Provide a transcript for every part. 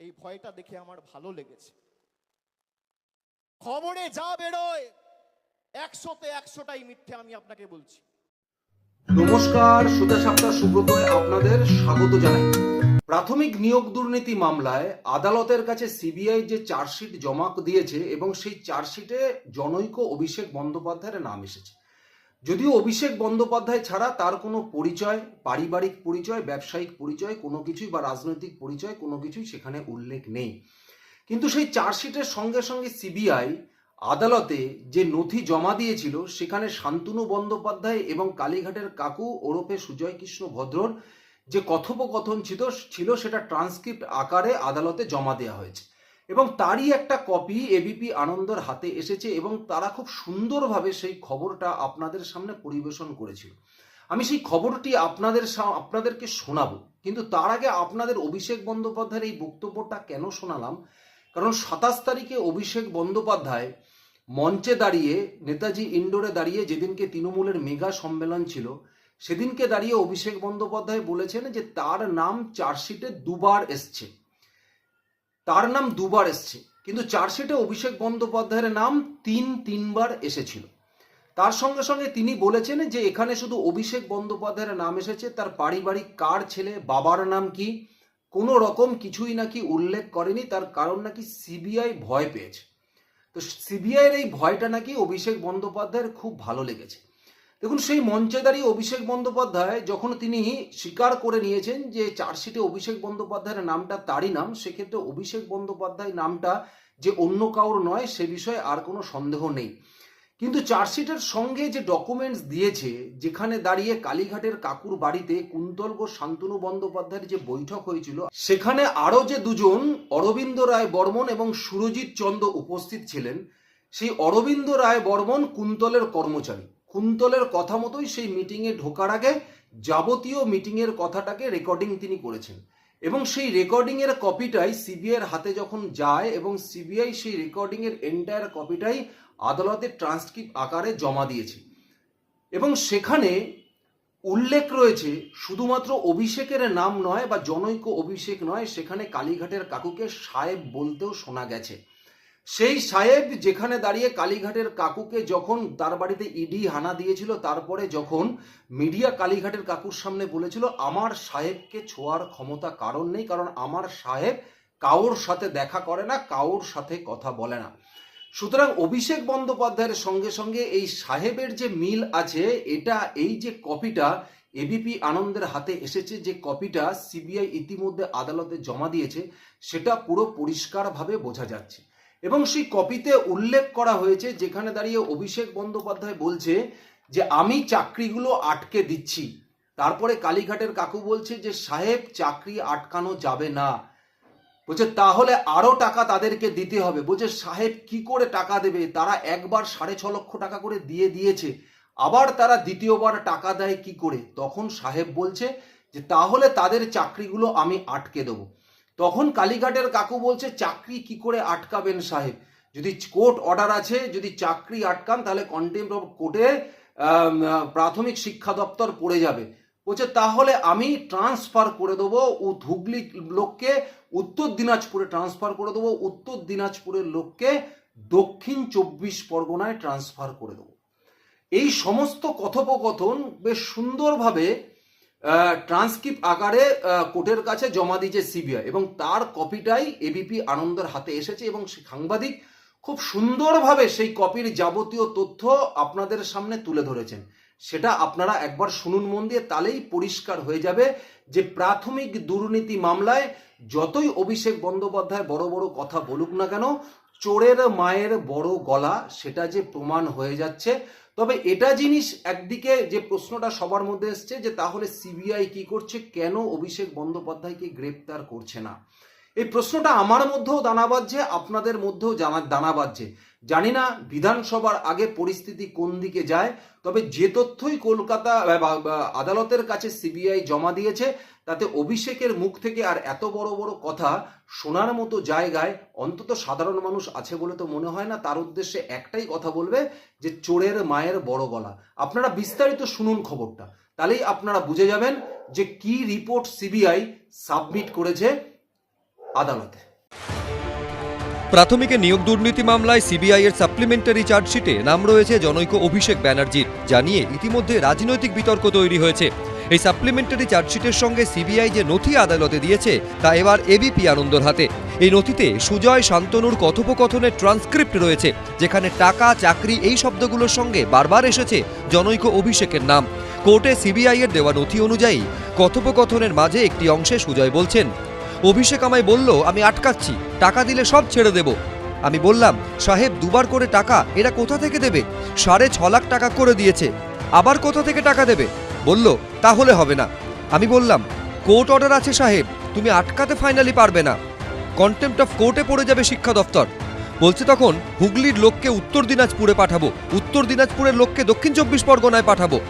এই ভয়টা দেখে আমার ভালো লেগেছে। খবরে যা বেরোয়, একশোতে একশোটাই মিথ্যে আমি আপনাকে বলছি। নমস্কার সুধা সাপ্তাহ সুব্রতয় আপনাদের স্বাগত জানাই। প্রাথমিক নিয়োগ দুর্নীতি মামলায় আদালতের কাছে সিবিআই যে চার্জশিট জমা দিয়েছে এবং সেই চার্জশিটে জনৈক অভিষেক বন্দ্যোপাধ্যায়ের নাম এসেছে। যদিও অভিষেক বন্দ্যোপাধ্যায় ছাড়া তার কোনো পরিচয়, পারিবারিক পরিচয়, ব্যবসায়িক পরিচয়, কোনো কিছুই বা রাজনৈতিক পরিচয়, কোনো কিছুই সেখানে উল্লেখ নেই। কিন্তু সেই চার্জশিটের সঙ্গে সঙ্গে সিবিআই আদালতে যে নথি জমা দিয়েছিল, সেখানে শান্তনু বন্দ্যোপাধ্যায় এবং কালীঘাটের কাকু ওরফে সুজয় কৃষ্ণ ভদ্রর যে কথোপকথন ছিল ছিল সেটা ট্রান্সক্রিপ্ট আকারে আদালতে জমা দেওয়া হয়েছে। এবং তারই একটা কপি এবিপি আনন্দর হাতে এসেছে এবং তারা খুব সুন্দরভাবে সেই খবরটা আপনাদের সামনে পরিবেশন করেছিল। আমি সেই খবরটি আপনাদের আপনাদেরকে শোনাবো। কিন্তু তার আগে আপনাদের অভিষেক বন্দ্যোপাধ্যায়ের এই বক্তব্যটা কেন শোনালাম? কারণ সাতাশ তারিখে অভিষেক বন্দ্যোপাধ্যায় মঞ্চে দাঁড়িয়ে, নেতাজি ইন্ডোরে দাঁড়িয়ে যেদিনকে তৃণমূলের মেগা সম্মেলন ছিল, সেদিনকে দাঁড়িয়ে অভিষেক বন্দ্যোপাধ্যায় বলেছেন যে তার নাম চার্জশিটে দুবার এসছে। তার নাম দুবার এসছে, কিন্তু চার্জশিটে অভিষেক বন্দ্যোপাধ্যায়ের নাম তিন, তিনবার এসেছিল। তার সঙ্গে সঙ্গে তিনি বলেছেন যে এখানে শুধু অভিষেক বন্দ্যোপাধ্যায়ের নাম এসেছে, তার পারিবারিক কার ছেলে, বাবার নাম কি, কোনো রকম কিছুই নাকি উল্লেখ করেনি, তার কারণ নাকি সিবিআই ভয় পেয়েছে। তো সিবিআইয়ের এই ভয়টা নাকি অভিষেক বন্দ্যোপাধ্যায়ের খুব ভালো লেগেছে। দেখুন, সেই মঞ্চে দাঁড়িয়ে অভিষেক বন্দ্যোপাধ্যায় যখন তিনি স্বীকার করে নিয়েছেন যে চার্জশিটে অভিষেক বন্দ্যোপাধ্যায়ের নামটা তারই নাম, সেক্ষেত্রে অভিষেক বন্দ্যোপাধ্যায় নামটা যে অন্য কাউর নয়, সে বিষয়ে আর কোনো সন্দেহ নেই। কিন্তু চার্জশিটের সঙ্গে যে ডকুমেন্টস দিয়েছে, যেখানে দাঁড়িয়ে কালীঘাটের কাকুর বাড়িতে কুন্তল ঘোষ, শান্তনু বন্দ্যোপাধ্যায়ের যে বৈঠক হয়েছিল, সেখানে আরও যে দুজন অরবিন্দ রায় বর্মন এবং সুরজিৎ চন্দ উপস্থিত ছিলেন, সেই অরবিন্দ রায় বর্মন কুন্তলের কর্মচারী। কুন্তলের কথা মতোই সেই মিটিংয়ে ঢোকার আগে যাবতীয় মিটিংয়ের কথাটাকে রেকর্ডিং তিনি করেছেন। এবং সেই রেকর্ডিংয়ের কপিটাই সিবিআইয়ের হাতে যখন যায় এবং সিবিআই সেই রেকর্ডিংয়ের এন্টায়ার কপিটাই আদালতে ট্রান্সক্রিপ্ট আকারে জমা দিয়েছে। এবং সেখানে উল্লেখ রয়েছে, শুধুমাত্র অভিষেকের নাম নয় বা জনৈক অভিষেক নয়, সেখানে কালীঘাটের কাকুকে সাহেব বলতেও শোনা গেছে। সেই সাহেব যেখানে দাঁড়িয়ে কালীঘাটের কাকুকে যখন তার বাড়িতে ইডি হানা দিয়েছিল, তারপরে যখন মিডিয়া কালীঘাটের কাকুর সামনে বলেছিল, আমার সাহেবকে ছোঁয়ার ক্ষমতা কারণ নেই, কারণ আমার সাহেব কাউর সাথে দেখা করে না, কাউর সাথে কথা বলে না। সুতরাং অভিষেক বন্দ্যোপাধ্যায়ের সঙ্গে সঙ্গে এই সাহেবের যে মিল আছে, এটা এই যে কপিটা এবিপি আনন্দের হাতে এসেছে, যে কপিটা সিবিআই ইতিমধ্যে আদালতে জমা দিয়েছে, সেটা পুরো পরিষ্কারভাবে বোঝা যাচ্ছে। এবং সেই কপিতে উল্লেখ করা হয়েছে, যেখানে দাঁড়িয়ে অভিষেক বন্দ্যোপাধ্যায় বলছে যে, আমি চাকরিগুলো আটকে দিচ্ছি। তারপরে কালীঘাটের কাকু বলছে যে, সাহেব, চাকরি আটকানো যাবে না। বলছে, তাহলে আরও টাকা তাদেরকে দিতে হবে। বলছে, সাহেব, কি করে টাকা দেবে? তারা একবার সাড়ে ছ লক্ষ টাকা করে দিয়ে দিয়েছে। আবার তারা দ্বিতীয়বার টাকা দেয় কি করে? তখন সাহেব বলছে যে, তাহলে তাদের চাকরিগুলো আমি আটকে দেবো। তখন কালীঘাটের কাকু বলছে, চাকরি কি করে আটকাবেন সাহেব? যদি কোর্ট অর্ডার আছে, যদি চাকরি আটকান, তাহলে কন্টেম্প অফ কোর্টে প্রাথমিক শিক্ষা দপ্তর পড়ে যাবে। বলছে, তাহলে আমি ট্রান্সফার করে দেবো ও হুগলি লোককে, উত্তর দিনাজপুরে ট্রান্সফার করে দেবো, উত্তর দিনাজপুরের লোককে দক্ষিণ চব্বিশ পরগনায় ট্রান্সফার করে দেবো। এই সমস্ত কথোপকথন বেশ সুন্দরভাবে ট্রান্সক্রিপ্ট আকারে কোর্টের কাছে জমা দিয়েছে সিবিআই এবং তার কপিটাই এবিপি আনন্দের হাতে এসেছে এবং সাংবাদিক খুব সুন্দরভাবে সেই কপির যাবতীয় তথ্য আপনাদের সামনে তুলে ধরেছেন। সেটা আপনারা একবার শুনুন মন দিয়ে, তাহলেই পরিষ্কার হয়ে যাবে যে প্রাথমিক দুর্নীতি মামলায় যতই অভিষেক বন্দ্যোপাধ্যায় বড় বড় কথা বলুক না কেন, চোরের মায়ের বড় গলা, সেটা যে প্রমাণ হয়ে যাচ্ছে। তবে এটা জিনিস একদিকে যে প্রশ্নটা সবার মধ্যে এসছে যে তাহলে সিবিআই কি করছে, কেন অভিষেক বন্দ্যোপাধ্যায়কে গ্রেপ্তার করছে না? এই প্রশ্নটা আমার মধ্যেও দানা বাজছে, আপনাদের মধ্যেও জানা, দানা বাজছে। জানি না বিধানসভার আগে পরিস্থিতি কোন দিকে যায়, তবে যে তথ্যই কলকাতা আদালতের কাছে সিবিআই জমা দিয়েছে, তাতে অভিষেকের মুখ থেকে আর এত বড় বড় কথা শোনার মতো জায়গায় অন্তত সাধারণ মানুষ আছে বলে তো মনে হয় না, তার উদ্দেশ্যে একটাই কথা বলবে যে চোরের মায়ের বড় গলা। আপনারা বিস্তারিত শুনুন খবরটা। তাহলেই আপনারা বুঝে যাবেন যে কি রিপোর্ট সিবিআই সাবমিট করেছে আদালতে। প্রাথমিকে নিয়োগ দুর্নীতি মামলায় সিবিআই এর সাপ্লিমেন্টারি চার্জশিটে নাম রয়েছে জনৈক অভিষেক ব্যানার্জির জানিয়ে ইতিমধ্যে রাজনৈতিক বিতর্ক তৈরি হয়েছে। এই সাপ্লিমেন্টারি চার্জশিটের সঙ্গে সিবিআই যে নথি আদালতে দিয়েছে, তা এবার এবিপি আনন্দর হাতে। এই নথিতে সুজয় শান্তনুর কথোপকথনের ট্রান্সক্রিপ্ট রয়েছে, যেখানে টাকা, চাকরি এই শব্দগুলোর সঙ্গে বারবার এসেছে জনৈক অভিষেকের নাম। কোর্টে সিবিআই এর দেওয়া নথি অনুযায়ী কথোপকথনের মাঝে একটি অংশে সুজয় বলছেন অভিষেক আমায় বলল, আমি আটকাচ্ছি, টাকা দিলে সব ছেড়ে দেব। আমি বললাম, সাহেব, দুবার করে টাকা, এরা কোথা থেকে দেবে? সাড়ে ছ লাখ টাকা করে দিয়েছে, আবার কোথা থেকে টাকা দেবে? বলল, তাহলে হবে না। আমি বললাম, কোর্ট অর্ডার আছে সাহেব, তুমি আটকাতে ফাইনালি পারবে না। কন্টেম্পট অফ কোর্টে পড়ে যাবে শিক্ষা দপ্তর বলছে তখন, হুগলির লোককে উত্তর দিনাজপুরে পাঠাবো, উত্তর দিনাজপুরের লোককে দক্ষিণ চব্বিশ পরগনায় পাঠাবো।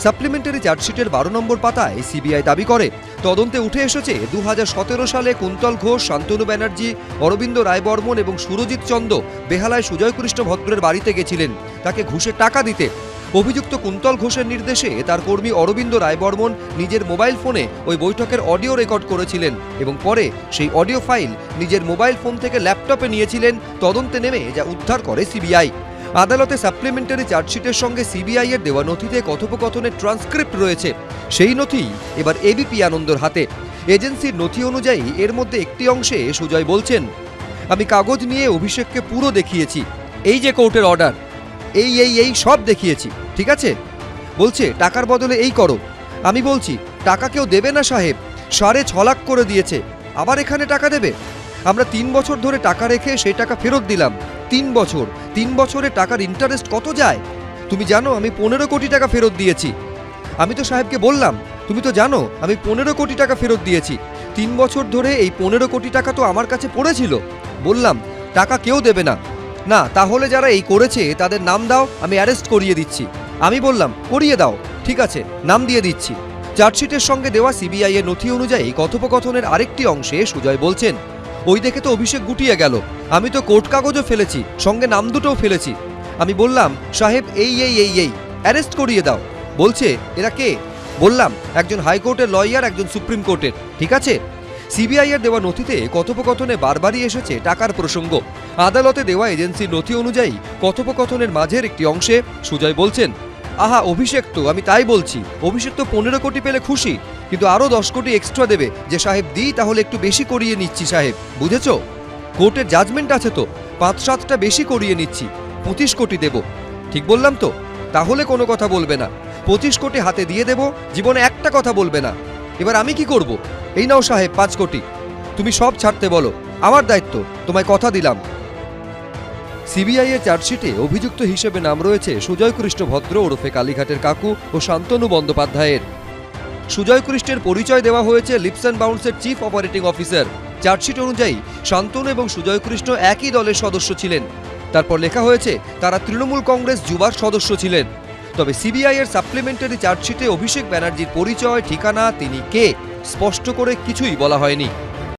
সাপ্লিমেন্টারি চার্জশিটের বারো নম্বর পাতায় সিবিআই দাবি করে তদন্তে উঠে এসেছে দু হাজার সতেরো সালে কুন্তল ঘোষ, শান্তনু ব্যানার্জি, অরবিন্দ রায়বর্মন এবং সুরজিৎ চন্দ বেহালায় সুজয় কৃষ্ণ ভদ্রের বাড়িতে গেছিলেন। তাকে ঘুষে টাকা দিতে অভিযুক্ত কুন্তল ঘোষের নির্দেশে তার কর্মী অরবিন্দ রায়বর্মন নিজের মোবাইল ফোনে ওই বৈঠকের অডিও রেকর্ড করেছিলেন এবং পরে সেই অডিও ফাইল নিজের মোবাইল ফোন থেকে ল্যাপটপে নিয়েছিলেন। তদন্তে নেমে যা উদ্ধার করে সিবিআই। আদালতে সাপ্লিমেন্টারি চার্জশিটের সঙ্গে সিবিআই এর দেওয়া নথিতে কথোপকথনের ট্রান্সক্রিপ্ট রয়েছে। সেই নথি এবার এবিপি আনন্দর হাতে। এজেন্সির নথি অনুযায়ী এর মধ্যে একটি অংশে সুজয় বলছেন, আমি কাগজ নিয়ে অভিষেককে পুরো দেখিয়েছি। এই যে কোর্টের অর্ডার, এই এই এই সব দেখিয়েছি, ঠিক আছে? বলছে, টাকার বদলে এই করো। আমি বলছি, টাকা কেউ দেবে না সাহেব, সাড়ে ছ লাখ করে দিয়েছে। আবার এখানে টাকা দেবে? আমরা তিন বছর ধরে টাকা রেখে সেই টাকা ফেরত দিলাম। তিন বছর। তিন বছরে টাকার ইন্টারেস্ট কত যায়? তুমি জানো, আমি পনেরো কোটি টাকা ফেরত দিয়েছি। আমি তো সাহেবকে বললাম, তুমি তো জানো, আমি পনেরো কোটি টাকা ফেরত দিয়েছি। তিন বছর ধরে এই পনেরো কোটি টাকা তো আমার কাছে পড়েছিল। বললাম, টাকা কেউ দেবে না। না, তাহলে যারা এই করেছে, তাদের নাম দাও, আমি অ্যারেস্ট করিয়ে দিচ্ছি। আমি বললাম, করিয়ে দাও, ঠিক আছে, নাম দিয়ে দিচ্ছি। চার্জশিটের সঙ্গে দেওয়া সিবিআই এর নথি অনুযায়ী কথোপকথনের আরেকটি অংশে সুজয় বলছেন ওই দেখে তো অভিষেক গুটিয়ে গেল। আমি তো কোর্ট কাগজও ফেলেছি, সঙ্গে নাম দুটোও ফেলেছি। আমি বললাম, সাহেব, এই এই এই এই, অ্যারেস্ট করিয়ে দাও। বলছে, এরা কে? বললাম, একজন হাইকোর্টের লয়ার, একজন সুপ্রিম কোর্টের, ঠিক আছে? সিবিআই এর দেওয়া নথিতে কথোপকথনে বারবারই এসেছে টাকার প্রসঙ্গ। আদালতে দেওয়া এজেন্সির নথি অনুযায়ী কথোপকথনের মাঝের একটি অংশে সুজয় বলছেন আহা, অভিষেক তো, আমি তাই বলছি। অভিষেক তো পনেরো কোটি পেলে খুশি, কিন্তু আরও দশ কোটি এক্সট্রা দেবে। যে সাহেব দিই, তাহলে একটু বেশি করিয়ে নিচ্ছি সাহেব, বুঝেছ? কোর্টের জাজমেন্ট আছে তো, পাঁচ সাতটা বেশি করিয়ে নিচ্ছি, পঁচিশ কোটি দেব। ঠিক বললাম তো? তাহলে কোনো কথা বলবে না। পঁচিশ কোটি হাতে দিয়ে দেব, জীবনে একটা কথা বলবে না। এবার আমি কি করব? এই নাও সাহেব, পাঁচ কোটি। তুমি সব ছাড়তে বলো, আমার দায়িত্ব, তোমায় কথা দিলাম। সিবিআই এর চার্জশিটে অভিযুক্ত হিসেবে নাম রয়েছে সুজয় কৃষ্ণ ভদ্র ওরফে কালীঘাটের কাকু ও শান্তনু বন্দ্যোপাধ্যায়ের। সুজয় কৃষ্ণের পরিচয় দেওয়া হয়েছে লিপস অ্যান্ড বাউন্সের চিফ অপারেটিং অফিসার। চার্জশিট অনুযায়ী শান্তনু এবং সুজয় কৃষ্ণ একই দলের সদস্য ছিলেন। তারপর লেখা হয়েছে, তারা তৃণমূল কংগ্রেস যুবার সদস্য ছিলেন। তবে সিবিআই এর সাপ্লিমেন্টারি চার্জশিটে অভিষেক ব্যানার্জির পরিচয়, ঠিকানা, তিনি কে, স্পষ্ট করে কিছুই বলা হয়নি।